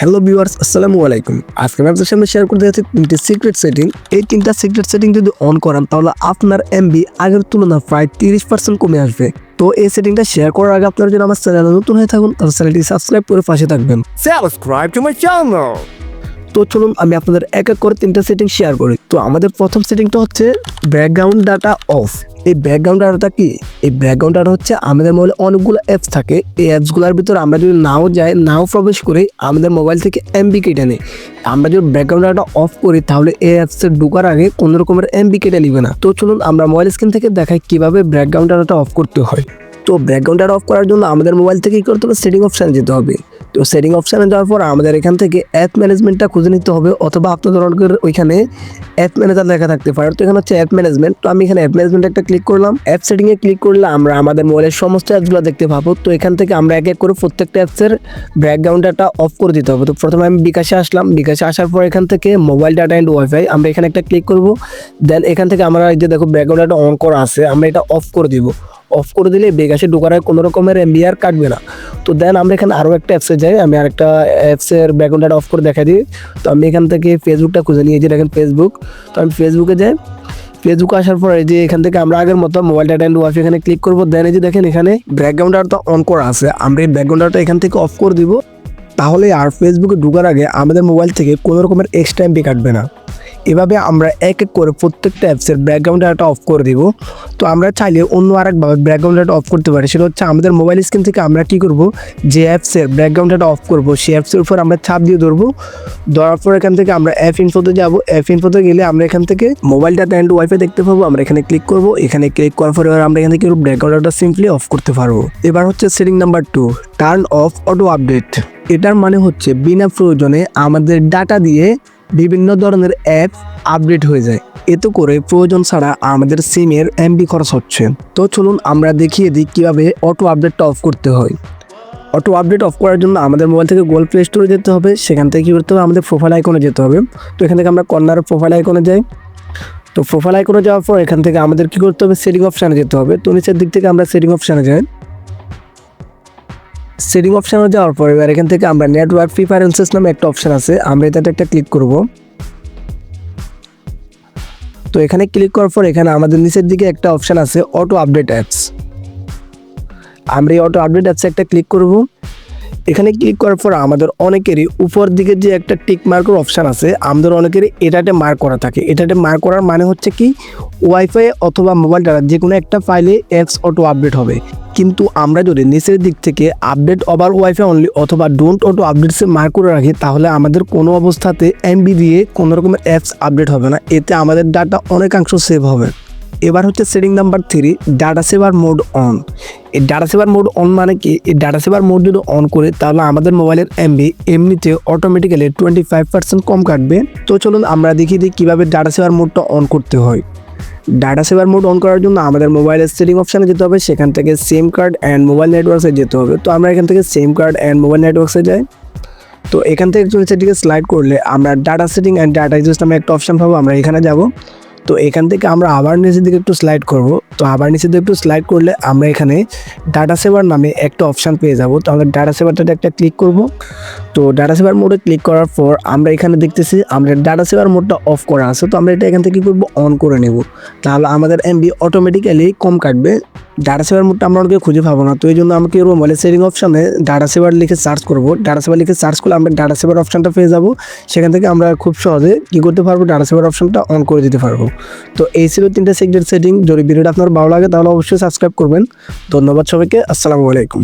Hello viewers আসসালামু আলাইকুম। আজকে আমি আপনাদের সামনে শেয়ার করতে যাচ্ছি তিনটি সিক্রেট সেটিং এই তিনটা সিক্রেট সেটিং যদি অন করান তাহলে আপনার এমবি আগের তুলনায় প্রায় তিরিশ পার্সেন্ট কমে আসবে। তো এই সেটিংটা শেয়ার করার আগে আপনারা যদি আমার চ্যানেলে নতুন হয়ে থাকুন তাহলে চ্যানেলটি সাবস্ক্রাইব করে পাশে থাকবেন। Subscribe to my channel. তো চলুন আমি আপনাদের এক এক করে তিনটা সেটিং শেয়ার করি। তো আমাদের প্রথম সেটিংটা হচ্ছে ব্যাকগ্রাউন্ড ডাটা অফ এই ব্যাকগ্রাউন্ড ডাটাটা কি? এই ব্যাকগ্রাউন্ড ডাটা হচ্ছে আমাদের মোবাইলে অনেকগুলো অ্যাপস থাকে। এই অ্যাপসগুলোর ভিতরে আমরা যদি নাও যাই, নাও প্রবেশ করি, আমাদের মোবাইল থেকে এমবি কেটে নেই। আমরা যদি ব্যাকগ্রাউন্ড ডাটা অফ করি, তাহলে এই অ্যাপসে ঢোকার আগে কোনো রকমের এমবি কেটে নিবে না। তো চলুন আমরা মোবাইল স্ক্রিন থেকে দেখাই কীভাবে ব্যাকগ্রাউন্ড ডাটাটা অফ করতে হয়। তো ব্যাকগ্রাউন্ড ডাটা অফ করার জন্য আমাদের মোবাইল থেকে কী করতে হবে? সেটিং অপশানে যেতে হবে। তো সেটিং অপশানে যাওয়ার পর আমাদের এখান থেকে অ্যাপ ম্যানেজমেন্টটা খুঁজে নিতে হবে অথবা আপনাদের অনেকের ওইখানে অ্যাপ ম্যানেজার লেখা থাকতে পারে। তো এখানে হচ্ছে অ্যাপ ম্যানেজমেন্ট তো আমি এখানে অ্যাপ ম্যানেজমেন্ট একটা ক্লিক করলাম। অ্যাপ সেটিংয়ে ক্লিক করলে আমরা আমাদের মোবাইলের সমস্ত অ্যাপসগুলো দেখতে পাবো। তো এখান থেকে আমরা এক এক করে প্রত্যেকটা অ্যাপসের ব্যাকগ্রাউন্ড ডাটা অফ করে দিতে হবে। তো প্রথমে আমি বিকাশে আসলাম। বিকাশে আসার পর এখান থেকে মোবাইল ডাটা অ্যান্ড ওয়াইফাই আমরা এখানে একটা ক্লিক করব। দেন এখান থেকে আমরা এই যে দেখো ব্যাকগ্রাউন্ড ডাটা অন করা আছে, আমরা এটা অফ করে দিব। অফ করে দিলে বিকাশে ঢোকার কোনো রকমের এমবি আর কাটবে না। তো দেন আমরা এখানে আরও একটা অ্যাপসে যাই, আমি আরেকটা অ্যাপসের ব্যাকগ্রাউন্ড অফ করে দেখা দিই। তো আমি এখান থেকে ফেসবুকটা খুঁজে নিয়ে যে দেখেন ফেসবুক তো আমি ফেসবুকে যাই ফেসবুকে আসার পর যে এখান থেকে আমরা আগের মতো মোবাইল ডাটা অ্যান্ড ওয়াইফ এখানে ক্লিক করব। দেন এই যে দেখেন এখানে ব্যাকগ্রাউন্ড ডাটা অন করা আছে। আমরা এই ব্যাকগ্রাউন্ড এখান থেকে অফ করে দিব। তাহলে আর ফেসবুকে ঢোকার আগে আমাদের মোবাইল থেকে কোনো রকমের এক্সট্রা এমবি কাটবে না। এভাবে আমরা এক এক করে প্রত্যেকটা অ্যাপসের ব্যাকগ্রাউন্ড ডাটা অফ করে দিব। তো আমরা চাইলে অন্য আরেকভাবে ব্যাকগ্রাউন্ড ডাটা অফ করতে পারি। সেটা হচ্ছে আমাদের মোবাইল স্ক্রিন থেকে আমরা কী করব? যে অ্যাপসের ব্যাকগ্রাউন্ড ডাটা অফ করব, সেই অ্যাপসের উপর আমরা ছাপ দিয়ে ধরবো। ধরার পর এখান থেকে আমরা অ্যাপ ইনফোতে যাব। অ্যাপ ইনফোতে গেলে আমরা এখান থেকে মোবাইল ডাটা অ্যান্ড ওয়াইফাই দেখতে পাবো। আমরা এখানে ক্লিক করব। এখানে ক্লিক করার পরে আমরা এখান থেকে ব্যাকগ্রাউন্ড ডাটা সিম্পলি অফ করতে পারব। এবার হচ্ছে setting number two turn off auto update এটার মানে হচ্ছে বিনা প্রয়োজনে আমাদের ডাটা দিয়ে বিভিন্ন ধরনের অ্যাপ আপডেট হয়ে যায়। এতে করে প্রয়োজন ছাড়া আমাদের সিমের এমবি খরচ হচ্ছে। তো চলুন আমরা দেখিয়ে দিই কীভাবে অটো আপডেটটা অফ করতে হয়। অটো আপডেট অফ করার জন্য আমাদের মোবাইল থেকে গুগল প্লে স্টোরে যেতে হবে। সেখান থেকে কী করতে হবে? আমাদের প্রোফাইল আইকনে যেতে হবে। তো এখান থেকে আমরা কর্নার প্রোফাইল আইকনে যাই। তো প্রোফাইল আইকনে যাওয়ার পর এখান থেকে আমাদের কী করতে হবে? সেটিং অপশানে যেতে হবে। তো নিচের দিক থেকে আমরা সেটিং অপশানে যাই। সেটিং অপশানে যাওয়ার পর এবার এখান থেকে আমরা নেটওয়ার্ক প্রিফারেন্সেস নামে একটা অপশান আছে। আমরা এটাতে একটা ক্লিক করব। তো এখানে ক্লিক করার পর এখানে আমাদের নিচের দিকে একটা অপশান আছে অটো আপডেট অ্যাপস আমরা এই অটো আপডেট অ্যাপসে একটা ক্লিক করব। এখানে ক্লিক করার পর আমাদের অনেকেরই উপর দিকে যে একটা টিক মার্কের অপশান আছে, আমাদের অনেকেরই এটাতে মার্ক করা থাকে। এটাতে মার্ক করার মানে হচ্ছে কি ওয়াইফাই অথবা মোবাইল ডাটা যে কোনো একটা ফাইলে অ্যাপস অটো আপডেট হবে। কিন্তু আমরা যদি নিচের দিক থেকে আপডেট ওভার ওয়াইফাই অনলি অথবা ডোন্ট অটো আপডেটসে মার্ক করে রাখি, তাহলে আমাদের কোনো অবস্থাতে এমবি দিয়ে কোনো রকমের অ্যাপস আপডেট হবে না। এতে আমাদের ডাটা অনেকাংশ সেভ হবে। এবার হচ্ছে setting number three data saver mode on এই ডাটা সেভার মোড অন মানে কি? এই ডাটা সেভার মোড যদি অন করে, তাহলে আমাদের মোবাইলের এমবি এমনিতে অটোমেটিক্যালি টোয়েন্টি ফাইভ পার্সেন্ট কম কাটবে। তো চলুন আমরা দেখিয়ে দিই কীভাবে ডাটা সেভার মোডটা অন করতে হয়। ডাটা সেভার মোড অন করার জন্য আমাদের মোবাইল সেটিং অপশানে যেতে হবে, সেখান থেকে সিম কার্ড অ্যান্ড মোবাইল নেটওয়ার্কসে যেতে হবে। তো আমরা এখান থেকে সিম কার্ড অ্যান্ড মোবাইল নেটওয়ার্কসে যাই। তো এখান থেকে একটু দিকে স্লাইড করলে আমরা data setting and data use নামে একটা অপশান পাবো, আমরা এখানে যাব। তো এখান থেকে আমরা আবার নিচের দিকে একটু স্লাইড করব। তো আবার নিচের দিকে একটু স্লাইড করলে আমরা এখানে ডাটা সেভার নামে একটা অপশান পেয়ে যাব। তো আমরা ডাটা সেভারটাতে একটা ক্লিক করব। তো ডাটা সেভার মোডে ক্লিক করার পর আমরা এখানে দেখতেছি আমরা ডাটা সেভার মোডটা অফ করা আছে। তো আমরা এটা এখান থেকে কী করব? অন করে নেব। তাহলে আমাদের এমবি অটোমেটিক্যালি কম কাটবে। ডাটা সেভার মোডটা আমরা অনেকে খুঁজে পাবো না, তো এই জন্য আমাকে এরকম মোবাইল সেটিং অপশানে ডাটা সেভার লিখে সার্চ করব। ডাটা সেভার লিখে সার্চ করলে আমরা ডাটা সেভার অপশানটা পেয়ে যাব। সেখান থেকে আমরা খুব সহজে কী করতে পারব? ডাটা সেভার অপশানটা অন করে দিতে পারব। তো এই ছিল তিনটা সিক্রেট সেটিং যদি ভিডিওটা আপনার ভালো লাগে তাহলে অবশ্যই সাবস্ক্রাইব করবেন। ধন্যবাদ সবাইকে। আসসালামু আলাইকুম।